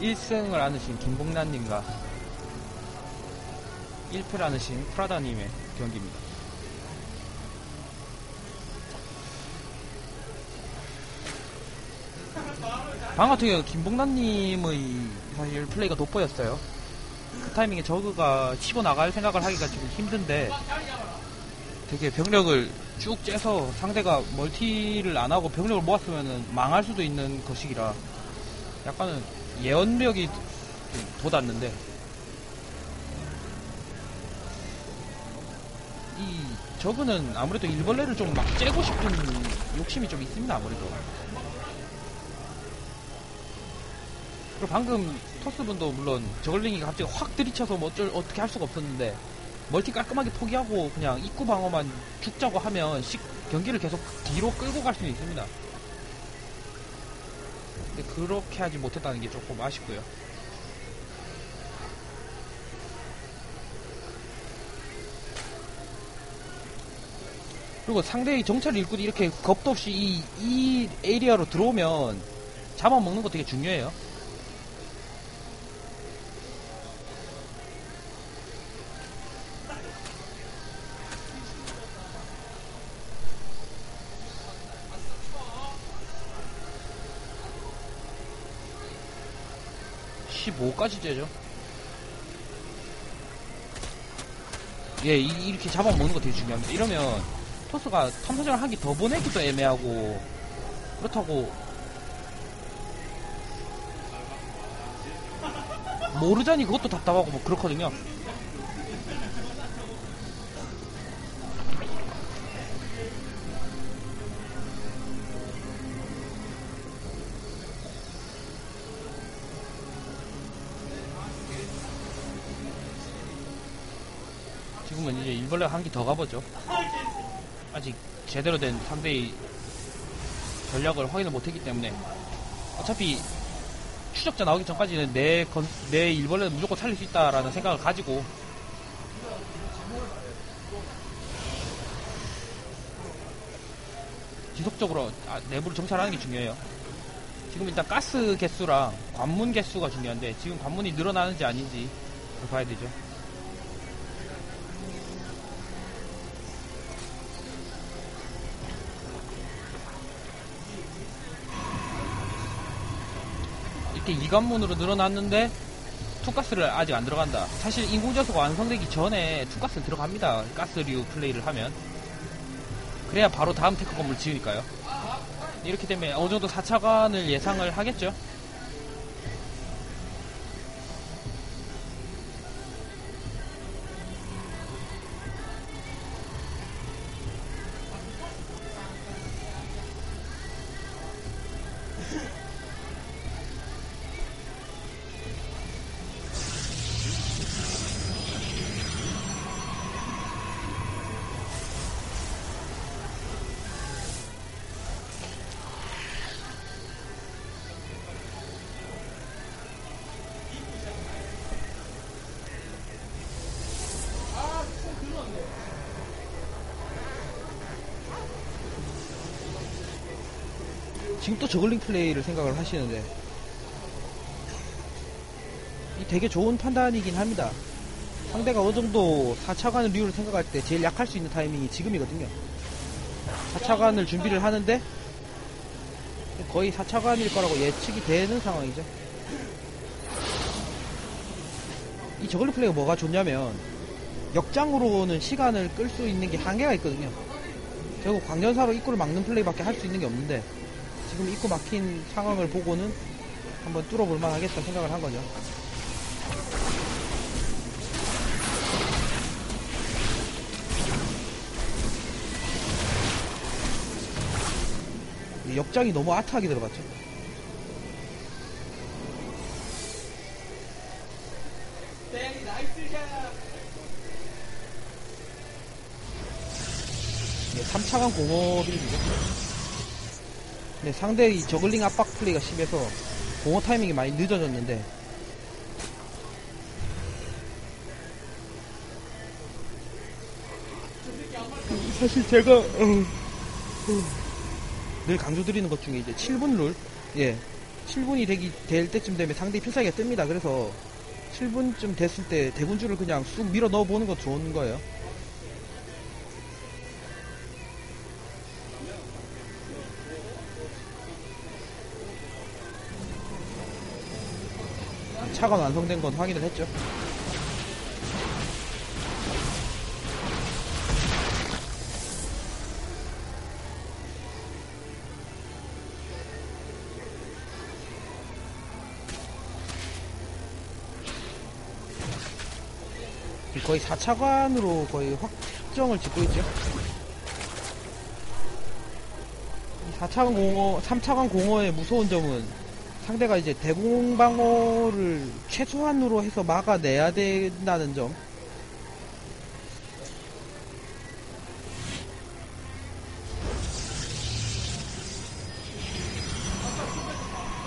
1승을 안으신 김봉란님과 1패를 안으신 프라다님의 경기입니다. 방 같은 경우 김봉란님의 사실 플레이가 돋보였어요. 그 타이밍에 저그가 치고 나갈 생각을 하기가 지금 힘든데 되게 병력을 쭉 째서 상대가 멀티를 안 하고 병력을 모았으면 망할 수도 있는 것이기라 약간은 예언력이 좀 돋았는데 이 저그는 아무래도 일벌레를 좀 막 째고 싶은 욕심이 좀 있습니다 아무래도 그리고 방금 토스분도 물론 저글링이 갑자기 확 들이쳐서 뭐 어쩔 어떻게 할 수가 없었는데 멀티 깔끔하게 포기하고 그냥 입구 방어만 죽자고 하면 식, 경기를 계속 뒤로 끌고 갈 수는 있습니다. 근데 그렇게 하지 못했다는 게 조금 아쉽고요. 그리고 상대의 정찰 일꾼이 이렇게 겁도 없이 이, 이 에리어로 들어오면 잡아먹는 거 되게 중요해요. (15까지) 째죠? 예 이, 이렇게 잡아먹는 거 되게 중요합니다. 이러면 토스가 탐사정을 한개더 보내기도 애매하고 그렇다고 모르자니 그것도 답답하고 뭐 그렇거든요 일벌레가 한개더 가보죠. 아직 제대로 된 상대의 전략을 확인을 못했기 때문에 어차피 추적자 나오기 전까지는 내, 건, 내 일벌레는 무조건 살릴 수 있다라는 생각을 가지고 지속적으로 아, 내부를 정찰하는 게 중요해요. 지금 일단 가스 개수랑 관문 개수가 중요한데 지금 관문이 늘어나는지 아닌지 봐야 되죠. 이렇게 이관문으로 늘어났는데 투가스를 아직 안 들어간다. 사실 인공저수가 완성되기 전에 투가스 들어갑니다. 가스류 플레이를 하면. 그래야 바로 다음 테크 건물 지으니까요. 이렇게 되면 어느 정도 4차관을 예상을 하겠죠. 지금 또 저글링 플레이를 생각을 하시는데 이 되게 좋은 판단이긴 합니다. 상대가 어느 정도 4차관을 류를 생각할 때 제일 약할 수 있는 타이밍이 지금이거든요. 4차관을 준비를 하는데 거의 4차관일 거라고 예측이 되는 상황이죠. 이 저글링 플레이가 뭐가 좋냐면 역장으로는 시간을 끌 수 있는 게 한계가 있거든요. 결국 광전사로 입구를 막는 플레이밖에 할 수 있는 게 없는데 지금 입구 막힌 상황을 보고는 한번 뚫어볼 만하겠다 생각을 한 거죠. 이 역장이 너무 아트하게 들어갔죠. 네, 3차관 공업일이죠. 네, 상대의 저글링 압박 플레이가 심해서 공업 타이밍이 많이 늦어졌는데 사실 제가 어, 어, 늘 강조드리는 것 중에 이제 7분 룰, 예, 7분이 되기 될 때쯤 되면 상대 필살기가 뜹니다. 그래서 7분쯤 됐을 때 대군주를 그냥 쑥 밀어 넣어 보는 것도 좋은 거예요. 차가 완성된 건 확인을 했죠. 거의 4차관으로 거의 확정을 짓고 있죠. 4차관 공허, 3차관 공허의 무서운 점은 상대가 이제 대공방어를 최소한으로 해서 막아내야 된다는 점.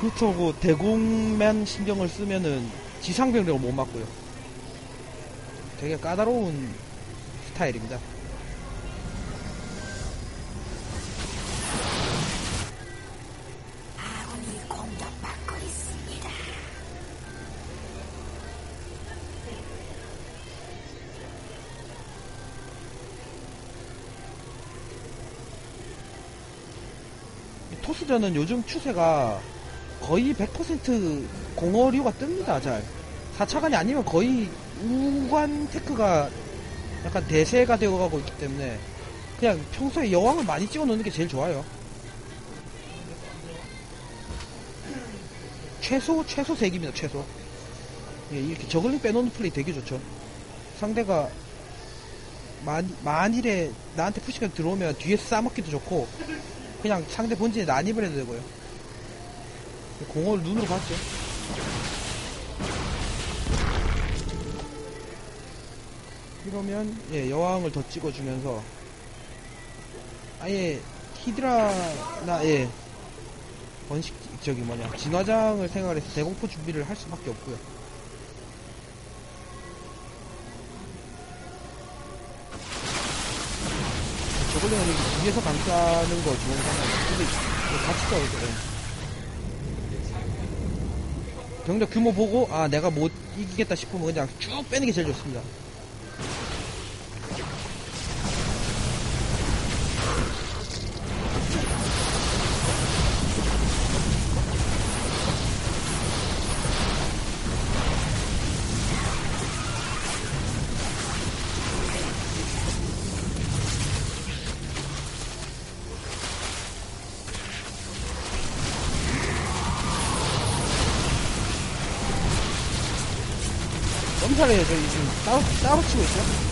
그렇다고 대공만 신경을 쓰면은 지상병력을 못 막고요. 되게 까다로운 스타일입니다. 토스전은 요즘 추세가 거의 100% 공허류가 뜹니다, 잘. 4차관이 아니면 거의 우관 테크가 약간 대세가 되어가고 있기 때문에 그냥 평소에 여왕을 많이 찍어 놓는 게 제일 좋아요. 최소, 최소 3기입니다, 최소. 예, 이렇게 저글링 빼놓는 플레이 되게 좋죠. 상대가 만, 만일에 나한테 푸시가 들어오면 뒤에서 싸먹기도 좋고 그냥 상대 본진에 난입을 해도 되고요. 공허를 눈으로 봤죠. 이러면 예 여왕을 더 찍어주면서 아예 히드라나 예 번식 저기 뭐냐 진화장을 생각해서 대공포 준비를 할 수밖에 없고요. 이렇게 뒤에서 감싸는 거 좋은 상황이에요. 근데 같이 싸우죠. 병력 규모 보고 아 내가 못 이기겠다 싶으면 그냥 쭉 빼는 게 제일 좋습니다. 점사를 저희 지금 따로, 따로 치고? 예,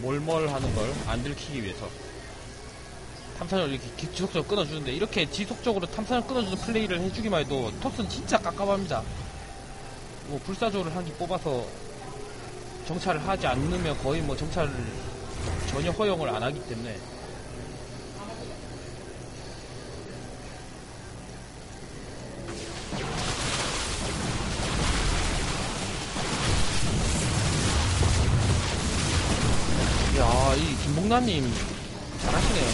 몰몰 하는 걸 안 들키기 위해서 탐사를 이렇게 기- 지속적으로 끊어주는데 이렇게 지속적으로 탐사를 끊어주는 플레이를 해주기만 해도 톱스는 진짜 깝깝합니다. 뭐 불사조를 한개 뽑아서 정찰을 하지 않으면 거의 뭐 정찰을 전혀 허용을 안 하기 때문에 이 김봉나님 잘하시네요.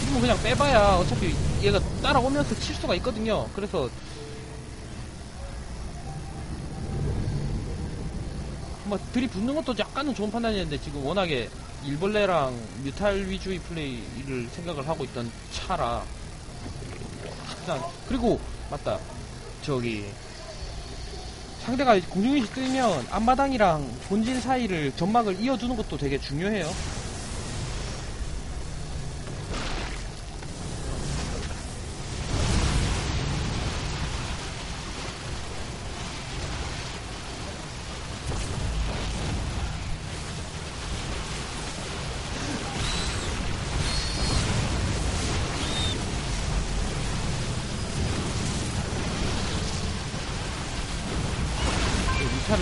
지금은 그냥 빼봐야 어차피 얘가 따라오면서 칠 수가 있거든요. 그래서 뭐 들이붙는 것도 약간은 좋은 판단이었는데 지금 워낙에 일벌레랑 뮤탈 위주의 플레이를 생각을 하고 있던 차라 일단 그리고 맞다. 저기 상대가 공중유시 뜨면 앞마당이랑 본진 사이를 점막을 이어주는 것도 되게 중요해요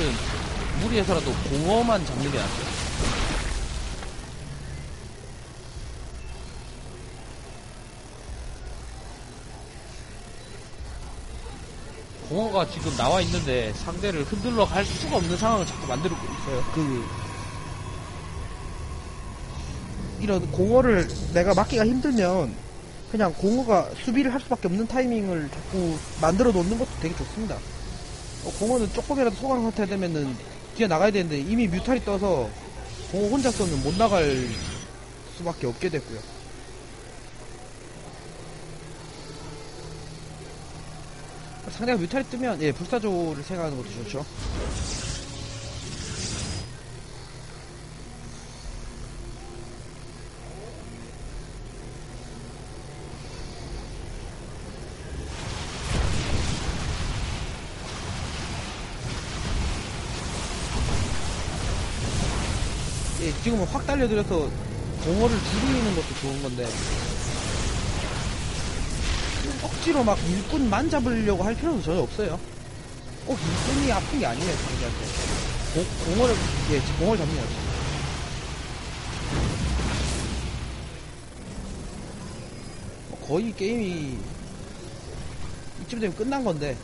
뮤탈은 무리해서라도 공허만 잡는 게 낫죠. 공허가 지금 나와 있는데 상대를 흔들러 갈 수가 없는 상황을 자꾸 만들고 있어요. 그 이런 공허를 내가 막기가 힘들면 그냥 공허가 수비를 할 수밖에 없는 타이밍을 자꾸 만들어 놓는 것도 되게 좋습니다. 어, 공허는 조금이라도 소강 상태 되면은 뒤에 나가야 되는데 이미 뮤탈이 떠서 공허 혼자서는 못 나갈 수밖에 없게 됐고요. 상대가 뮤탈이 뜨면 예 불사조를 생각하는 것도 좋죠. 예, 지금은 확 달려들여서 공허를 줄이는 것도 좋은 건데 억지로 막 일꾼만 잡으려고 할 필요는 전혀 없어요. 꼭 일꾼이 아픈 게 아니에요, 상대한테. 공, 공허를, 예, 공허를 잡는. 뭐 거의 게임이 이쯤 되면 끝난 건데